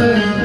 Thank you.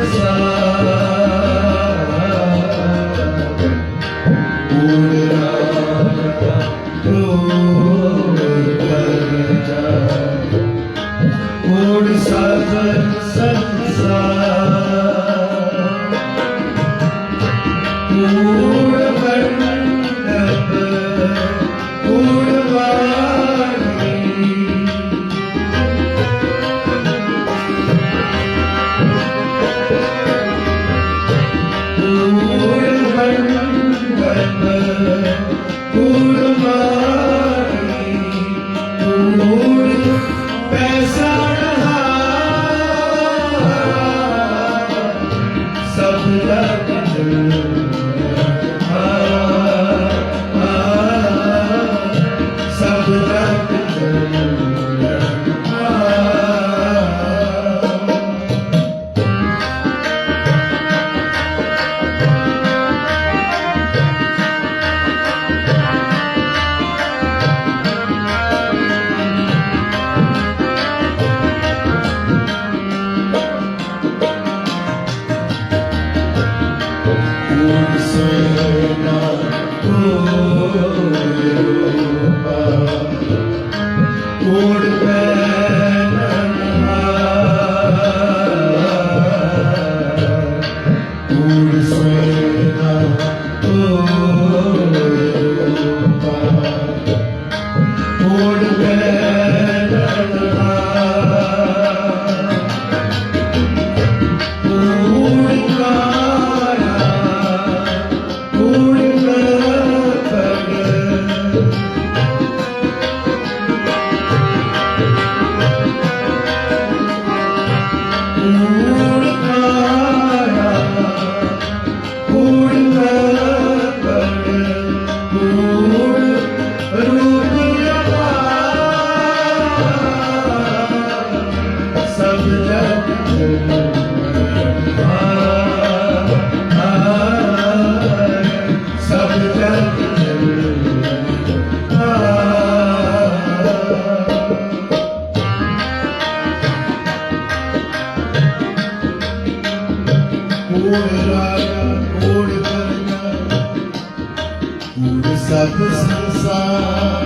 ਸਭ ਸੰਸਾਰ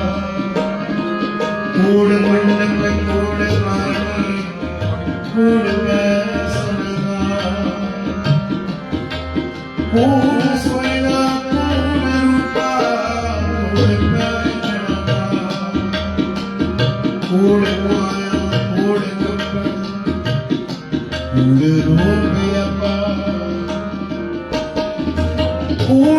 ਕੋੜ ਮੰਡਪ ਕੋੜ ਮਾਨੀ ਕੋੜ ਮੈਂ ਸੁਣਦਾ ਕੋੜ ਸੁਣਦਾ ਕੋੜ ਰੂਪਾ ਕੋੜ ਮੈਂ ਚੜਦਾ ਕੋੜ ਮਾਇਆ ਕੋੜ ਕੰਪਨ ਕੋੜ ਰੂਪ Yeah.